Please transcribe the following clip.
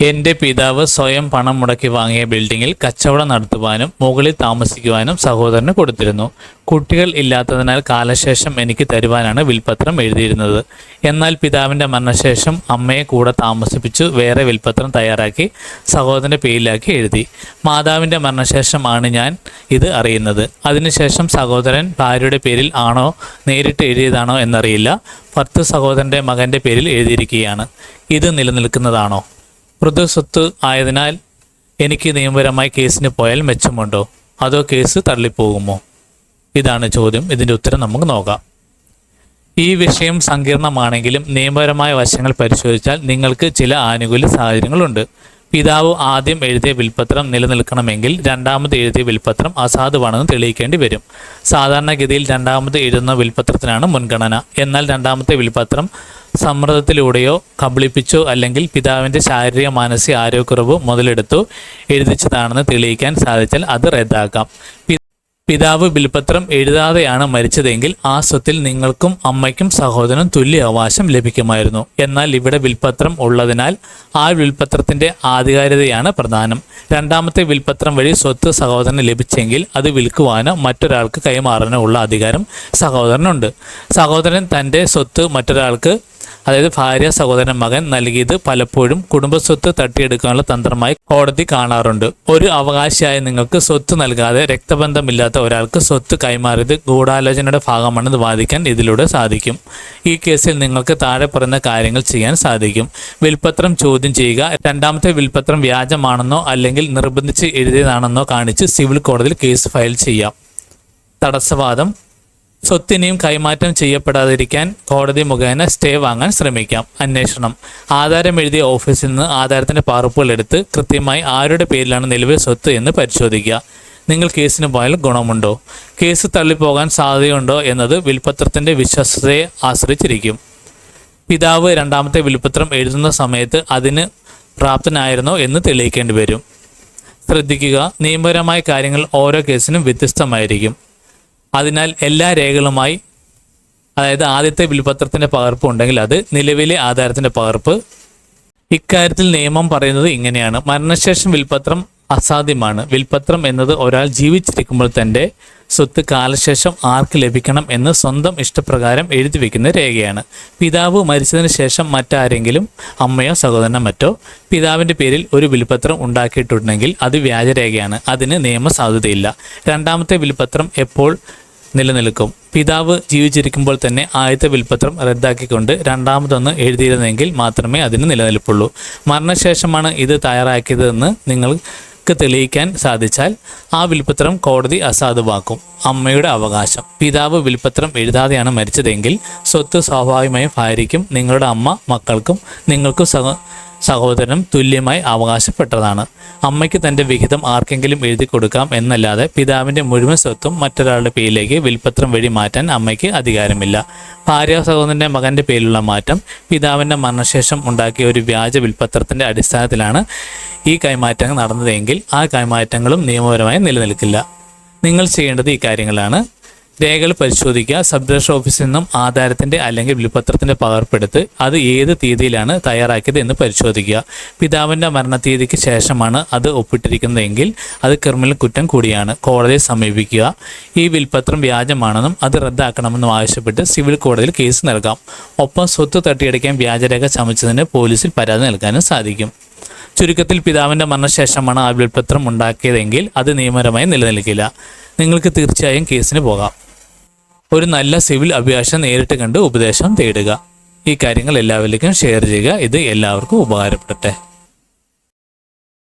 എന്റെ പിതാവ് സ്വയം പണം മുടക്കി വാങ്ങിയ ബിൽഡിങ്ങിൽ കച്ചവടം നടത്തുവാനും മുകളിൽ താമസിക്കുവാനും സഹോദരന് കൊടുത്തിരുന്നു. കുട്ടികൾ ഇല്ലാത്തതിനാൽ കാലശേഷം എനിക്ക് തരുവാനാണ് വിൽപത്രം എഴുതിയിരുന്നത്. എന്നാൽ പിതാവിന്റെ മരണശേഷം അമ്മയെ കൂടെ താമസിപ്പിച്ചു വേറെ വിൽപത്രം തയ്യാറാക്കി സഹോദരന്റെ പേരിലാക്കി എഴുതി. മാതാവിന്റെ മരണശേഷമാണ് ഞാൻ ഇത് അറിയുന്നത്. അതിനുശേഷം സഹോദരൻ ഭാര്യയുടെ പേരിൽ ആണോ നേരിട്ട് എഴുതിയതാണോ എന്നറിയില്ല. ഭർത്തൃ സഹോദരന്റെ മകന്റെ പേരിൽ എഴുതിയിരിക്കുകയാണ്. ഇത് നിലനിൽക്കുന്നതാണോ? മൃദു സ്വത്ത് ആയതിനാൽ എനിക്ക് നിയമപരമായി കേസിന് പോയാൽ മെച്ചമുണ്ടോ? അതോ കേസ് തള്ളിപ്പോകുമോ? ഇതാണ് ചോദ്യം. ഇതിന്റെ ഉത്തരം നമുക്ക് നോക്കാം. ഈ വിഷയം സങ്കീർണമാണെങ്കിലും നിയമപരമായ വശങ്ങൾ പരിശോധിച്ചാൽ നിങ്ങൾക്ക് ചില ആനുകൂല്യ സാഹചര്യങ്ങളുണ്ട്. പിതാവ് ആദ്യം എഴുതിയ വിൽപ്പത്രം നിലനിൽക്കണമെങ്കിൽ രണ്ടാമത് എഴുതിയ വിൽപ്പത്രം അസാധുവാണെന്ന് തെളിയിക്കേണ്ടി വരും. സാധാരണഗതിയിൽ രണ്ടാമത് എഴുതുന്ന വിൽപ്പത്രത്തിനാണ് മുൻഗണന. എന്നാൽ രണ്ടാമത്തെ വിൽപ്പത്രം സമ്മർദ്ദത്തിലൂടെയോ കബളിപ്പിച്ചോ അല്ലെങ്കിൽ പിതാവിന്റെ ശാരീരിക മാനസിക ആരോഗ്യക്കുറവ് മുതലെടുത്തോ എഴുതിച്ചതാണെന്ന് തെളിയിക്കാൻ സാധിച്ചാൽ അത് റദ്ദാക്കാം. പിതാവ് ബിൽപത്രം എഴുതാതെയാണ് മരിച്ചതെങ്കിൽ ആ സ്വത്തിൽ നിങ്ങൾക്കും അമ്മയ്ക്കും സഹോദരനും തുല്യ അവകാശം ലഭിക്കുമായിരുന്നു. എന്നാൽ ഇവിടെ വിൽപത്രം ഉള്ളതിനാൽ ആ വിൽപത്രത്തിന്റെ ആധികാരികതയാണ് പ്രധാനം. രണ്ടാമത്തെ വിൽപത്രം വഴി സ്വത്ത് സഹോദരന് ലഭിച്ചെങ്കിൽ അത് വിൽക്കുവാനോ മറ്റൊരാൾക്ക് കൈമാറാനോ ഉള്ള അധികാരം സഹോദരനുണ്ട്. സഹോദരൻ തന്റെ സ്വത്ത് മറ്റൊരാൾക്ക് അതായത് ഭാര്യ സഹോദരൻ മകൻ നൽകിയത് പലപ്പോഴും കുടുംബസ്വത്ത് തട്ടിയെടുക്കാനുള്ള തന്ത്രമായി കോടതി കാണാറുണ്ട്. ഒരു അവകാശിയായ നിങ്ങൾക്ക് സ്വത്ത് നൽകാതെ രക്തബന്ധമില്ലാത്ത ഒരാൾക്ക് സ്വത്ത് കൈമാറിയത് ഗൂഢാലോചനയുടെ ഭാഗമാണെന്ന് വാദിക്കാൻ ഇതിലൂടെ സാധിക്കും. ഈ കേസിൽ നിങ്ങൾക്ക് താഴെ പറയുന്ന കാര്യങ്ങൾ ചെയ്യാൻ സാധിക്കും. വിൽപ്പത്രം ചോദ്യം ചെയ്യുക രണ്ടാമത്തെ വിൽപ്പത്രം വ്യാജമാണെന്നോ അല്ലെങ്കിൽ നിർബന്ധിച്ച് എഴുതിയതാണെന്നോ കാണിച്ച് സിവിൽ കോടതിയിൽ കേസ് ഫയൽ ചെയ്യാം. തടസ്സവാദം സ്വത്തിനെയും കൈമാറ്റം ചെയ്യപ്പെടാതിരിക്കാൻ കോടതി മുഖേന സ്റ്റേ വാങ്ങാൻ ശ്രമിക്കാം. അന്വേഷണം ആധാരം എഴുതിയ ഓഫീസിൽ നിന്ന് ആധാരത്തിന്റെ പകർപ്പുകൾ എടുത്ത് കൃത്യമായി ആരുടെ പേരിലാണ് നിലവിൽ സ്വത്ത് എന്ന് പരിശോധിക്കുക. നിങ്ങൾ കേസിന് പോയാൽ ഗുണമുണ്ടോ? കേസ് തള്ളിപ്പോകാൻ സാധ്യതയുണ്ടോ എന്നത് വിൽപത്രത്തിന്റെ വിശ്വസ്തയെ ആശ്രയിച്ചിരിക്കും. പിതാവ് രണ്ടാമത്തെ വിൽപത്രം എഴുതുന്ന സമയത്ത് അതിന് പ്രാപ്തനായിരുന്നോ എന്ന് തെളിയിക്കേണ്ടി വരും. ശ്രദ്ധിക്കുക നിയമപരമായ കാര്യങ്ങൾ ഓരോ കേസിനും വ്യത്യസ്തമായിരിക്കും. അതിനാൽ എല്ലാ രേഖകളുമായി അതായത് ആദ്യത്തെ വിൽപത്രത്തിന്റെ പകർപ്പ് ഉണ്ടെങ്കിൽ അത് നിലവിലെ ആധാരത്തിന്റെ പകർപ്പ്. ഇക്കാര്യത്തിൽ നിയമം പറയുന്നത് ഇങ്ങനെയാണ്. മരണശേഷം വിൽപത്രം അസാധ്യമാണ്. വിൽപത്രം എന്നത് ഒരാൾ ജീവിച്ചിരിക്കുമ്പോൾ തന്റെ സ്വത്ത് കാലശേഷം ആർക്ക് ലഭിക്കണം എന്ന് സ്വന്തം ഇഷ്ടപ്രകാരം എഴുതി വെക്കുന്ന രേഖയാണ്. പിതാവ് മരിച്ചതിന് ശേഷം മറ്റാരെങ്കിലും അമ്മയോ സഹോദരനോ മറ്റോ പിതാവിന്റെ പേരിൽ ഒരു വിൽപത്രം ഉണ്ടാക്കിയിട്ടുണ്ടെങ്കിൽ അത് വ്യാജരേഖയാണ്. അതിന് നിയമസാധുതയില്ല. രണ്ടാമത്തെ വിൽപത്രം എപ്പോൾ നിലനിൽക്കും? പിതാവ് ജീവിച്ചിരിക്കുമ്പോൾ തന്നെ ആദ്യത്തെ വിൽപത്രം റദ്ദാക്കിക്കൊണ്ട് രണ്ടാമതൊന്ന് എഴുതിയിരുന്നെങ്കിൽ മാത്രമേ അതിന് നിലനിൽപ്പുള്ളൂ. മരണശേഷമാണ് ഇത് തയ്യാറാക്കിയതെന്ന് നിങ്ങൾക്ക് തെളിയിക്കാൻ സാധിച്ചാൽ ആ വിൽപത്രം കോടതി അസാധുവാക്കും. അമ്മയുടെ അവകാശം. പിതാവ് വിൽപത്രം എഴുതാതെയാണ് മരിച്ചതെങ്കിൽ സ്വത്ത് സ്വാഭാവികമായും ഭാര്യയ്ക്കും നിങ്ങളുടെ അമ്മ മക്കൾക്കും നിങ്ങൾക്കും സഹ സഹോദരനും തുല്യമായി അവകാശപ്പെട്ടതാണ്. അമ്മയ്ക്ക് തന്റെ വിഹിതം ആർക്കെങ്കിലും എഴുതി കൊടുക്കാം എന്നല്ലാതെ പിതാവിന്റെ മുഴുവൻ സ്വത്തും മറ്റൊരാളുടെ പേരിലേക്ക് വിൽപത്രം വഴി മാറ്റാൻ അമ്മയ്ക്ക് അധികാരമില്ല. ഭാര്യ സഹോദരന്റെ മകന്റെ പേരിലുള്ള മാറ്റം പിതാവിന്റെ മരണശേഷം ഉണ്ടാക്കിയ ഒരു വ്യാജ വിൽപത്രത്തിന്റെ അടിസ്ഥാനത്തിലാണ് ഈ കൈമാറ്റങ്ങൾ നടന്നതെങ്കിൽ ആ കൈമാറ്റങ്ങളും നിയമപരമായി നിലനിൽക്കില്ല. നിങ്ങൾ ചെയ്യേണ്ടത് ഈ കാര്യങ്ങളാണ്. രേഖകൾ പരിശോധിക്കുക സബ് രജിസ്റ്റർ ഓഫീസിൽ നിന്നും ആധാരത്തിന്റെ അല്ലെങ്കിൽ വിളിപത്രത്തിന്റെ പകർപ്പെടുത്ത് അത് ഏത് തീയതിയിലാണ് തയ്യാറാക്കിയത് എന്ന് പരിശോധിക്കുക. പിതാവിന്റെ മരണത്തീയതിക്ക് ശേഷമാണ് അത് ഒപ്പിട്ടിരിക്കുന്നതെങ്കിൽ അത് ക്രിമിനൽ കുറ്റം കൂടിയാണ്. കോടതിയെ സമീപിക്കുക. ഈ വിൽപത്രം വ്യാജമാണെന്നും അത് റദ്ദാക്കണമെന്നും ആവശ്യപ്പെട്ട് സിവിൽ കോടതിയിൽ കേസ് നൽകാം. ഒപ്പം സ്വത്ത് തട്ടിയെടുക്കാൻ വ്യാജരേഖ ചമച്ചതിന് പോലീസിൽ പരാതി നൽകാനും സാധിക്കും. ചുരുക്കത്തിൽ പിതാവിന്റെ മരണശേഷമാണ് ആ വിൽപത്രം ഉണ്ടാക്കിയതെങ്കിൽ അത് നിയമപരമായി നിലനിൽക്കില്ല. നിങ്ങൾക്ക് തീർച്ചയായും കേസിന് പോകാം. ഒരു നല്ല സിവിൽ അഭിഭാഷകൻ നേരിട്ട് കണ്ട് ഉപദേശം തേടുക. ഈ കാര്യങ്ങൾ എല്ലാവരിലേക്കും ഷെയർ ചെയ്യുക. ഇത് എല്ലാവർക്കും ഉപകാരപ്പെടട്ടെ.